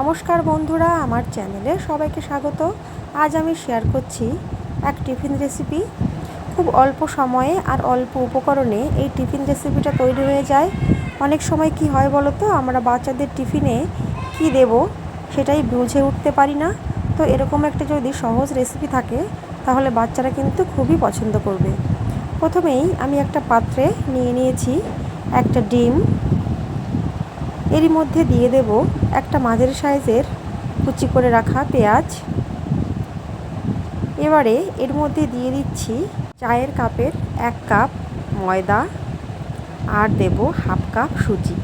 নমস্কার বন্ধুরা, আমার চ্যানেলে সবাইকে স্বাগত। আজ আমি শেয়ার করছি এক টিফিন রেসিপি। খুব অল্প সময়ে আর অল্প উপকরণে এই টিফিন রেসিপিটা তৈরি হয়ে যায়। অনেক সময় কি হয় বলো তো আমরা বাচ্চাদের টিফিনে কি দেব সেটাই বুঝে উঠতে পারি না। তো এরকম একটা যদি সহজ রেসিপি থাকে, তাহলে বাচ্চারা কিন্তু খুবই পছন্দ করবে। প্রথমেই আমি একটা পাত্রে নিয়ে নিয়েছি একটা ডিম এরই মধ্যে দিয়ে দেব একটা মাঝের সাইজের কুচি করে রাখা পেঁয়াজ। এবারে এর মধ্যে দিয়ে দিচ্ছি চায়ের কাপের এক কাপ ময়দা আর দেব হাফ কাপ সুজি।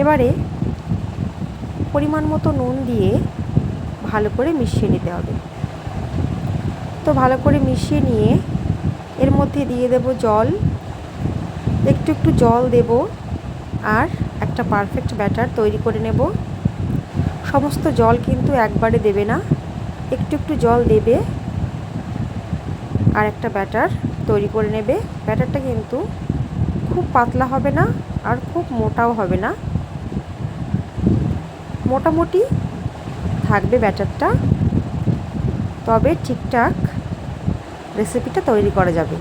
এবারে পরিমাণ মতো নুন দিয়ে ভালো করে মিশিয়ে নিতে হবে। তো ভালো করে মিশিয়ে নিয়ে এর মধ্যে দিয়ে দেব জল। একটু একটু জল দেব আর একটা পারফেক্ট ব্যাটার তৈরি করে নেব। সমস্ত জল কিন্তু একবারে দেবে না, একটু একটু জল দেবে আর একটা ব্যাটার তৈরি করে নেবে। ব্যাটারটা কিন্তু খুব পাতলা হবে না আর খুব মোটাও হবে না। মোটামুটি থাকবে ব্যাটারটা, তবে ঠিকঠাক রেসিপিটা তৈরি করা যাবে।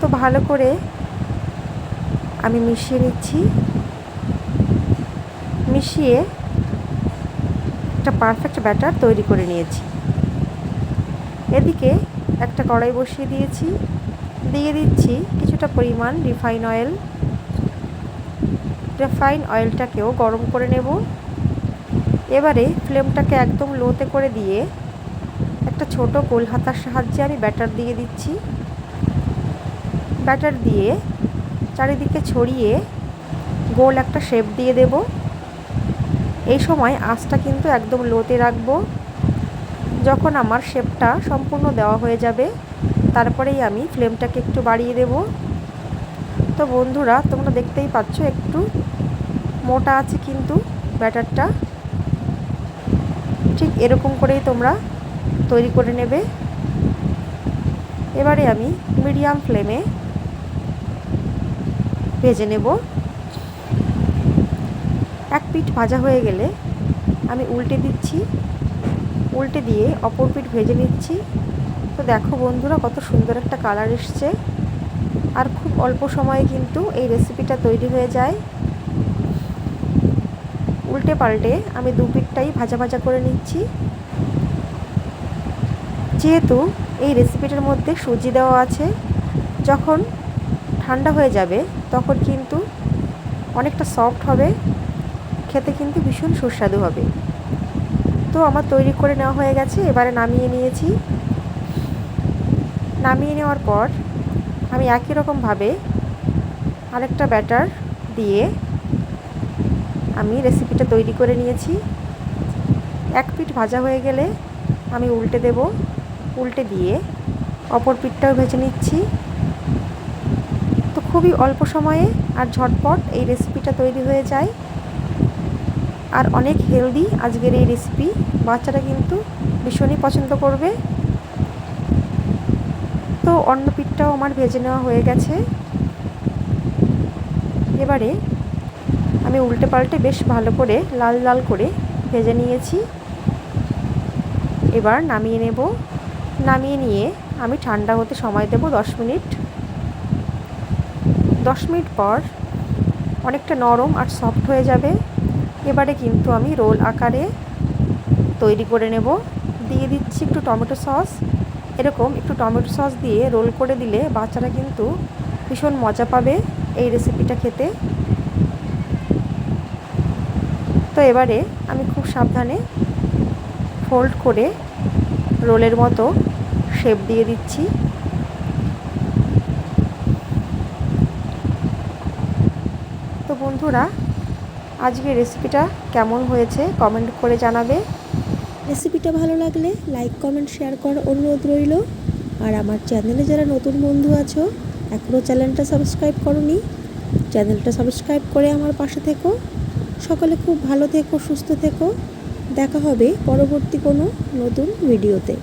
তো ভালো করে আমি মিশিয়ে নিচ্ছি। মিশিয়ে একটা পারফেক্ট ব্যাটার তৈরি করে নিয়েছি। এদিকে একটা কড়াই বসিয়ে দিয়েছি। দিয়ে দিচ্ছি কিছুটা পরিমাণ রিফাইন অয়েল রিফাইন অয়েলটাকেও গরম করে নেব। এবারে ফ্লেমটাকে একদম লোতে করে দিয়ে একটা ছোট গোল হাতার সাহায্যে আমি ব্যাটার দিয়ে দিচ্ছি। ব্যাটার দিয়ে চারিদিকে ছড়িয়ে গোল একটা শেপ দিয়ে দেব। এই সময় আঁচটা কিন্তু একদম লোতে রাখব। যখন আমার শেপটা সম্পূর্ণ দেওয়া হয়ে যাবে, তারপরেই আমি ফ্লেমটাকে একটু বাড়িয়ে দেব। তো বন্ধুরা, তোমরা দেখতেই পাচ্ছ একটু মোটা আছে কিন্তু ব্যাটারটা। ঠিক এরকম করেই তোমরা তৈরি করে নেবে। এবারে আমি মিডিয়াম ফ্লেমে ভেজে নেব। এক পিঠ ভাজা হয়ে গেলে আমি উল্টে দিচ্ছি। উল্টে দিয়ে অপর পিঠ ভেজে নিচ্ছি। তো দেখো বন্ধুরা কত সুন্দর একটা কালার এসছে। আর খুব অল্প সময়ে কিন্তু এই রেসিপিটা তৈরি হয়ে যায়। উল্টে পাল্টে আমি দু পিঠটাই ভাজা ভাজা করে নিচ্ছি। যেহেতু এই রেসিপিটার মধ্যে সুজি দেওয়া আছে, যখন ঠান্ডা হয়ে যাবে, তখন কিন্তু অনেকটা সফট হবে, খেতে কিন্তু ভীষণ সুস্বাদু হবে। তো আমার তৈরি করে নেওয়া হয়ে গেছে, এবারে নামিয়ে নিয়েছি। নামিয়ে নেওয়ার পর আমি একই রকমভাবে আরেকটা ব্যাটার দিয়ে আমি রেসিপিটা তৈরি করে নিয়েছি। এক পিঠ ভাজা হয়ে গেলে আমি উল্টে দেব, উল্টে দিয়ে অপর পিঠটাও ভেজে নিচ্ছি। খুবই অল্প সময়ে আর ঝটপট এই রেসিপিটা তৈরি হয়ে যায়। আর অনেক হেলদি আজকের এই রেসিপি বাচ্চারা কিন্তু ভীষণই পছন্দ করবে। তো অন্য পিঠটাও আমার ভেজে নেওয়া হয়ে গেছে। এবারে আমি উল্টে পাল্টে বেশ ভালো করে লাল লাল করে ভেজে নিয়েছি। এবার নামিয়ে নেব। নামিয়ে নিয়ে আমি ঠান্ডা হতে সময় দেব দশ মিনিট। দশ মিনিট পর অনেকটা নরম আর সফট হয়ে যাবে। এবারে কিন্তু আমি রোল আকারে তৈরি করে নেব। দিয়ে দিচ্ছি একটু টমেটো সস। এরকম একটু টমেটো সস দিয়ে রোল করে দিলে বাচ্চারা কিন্তু ভীষণ মজা পাবে এই রেসিপিটা খেতে। তো এবারে আমি খুব সাবধানে ফোল্ড করে রোলের মতো শেপ দিয়ে দিচ্ছি। বন্ধুরা আজকে রেসিপিটা কেমন হয়েছে কমেন্ট করে জানাবে। রেসিপিটা ভালো লাগলে লাইক কমেন্ট শেয়ার করার অনুরোধ রইল। আর আমার চ্যানেলে যারা নতুন বন্ধু আছো এখনও চ্যানেলটা সাবস্ক্রাইব করনি চ্যানেলটা সাবস্ক্রাইব করে আমার পাশে থেকো। সকলে খুব ভালো থেকো, সুস্থ থেকো। দেখা হবে পরবর্তী কোনো নতুন ভিডিওতে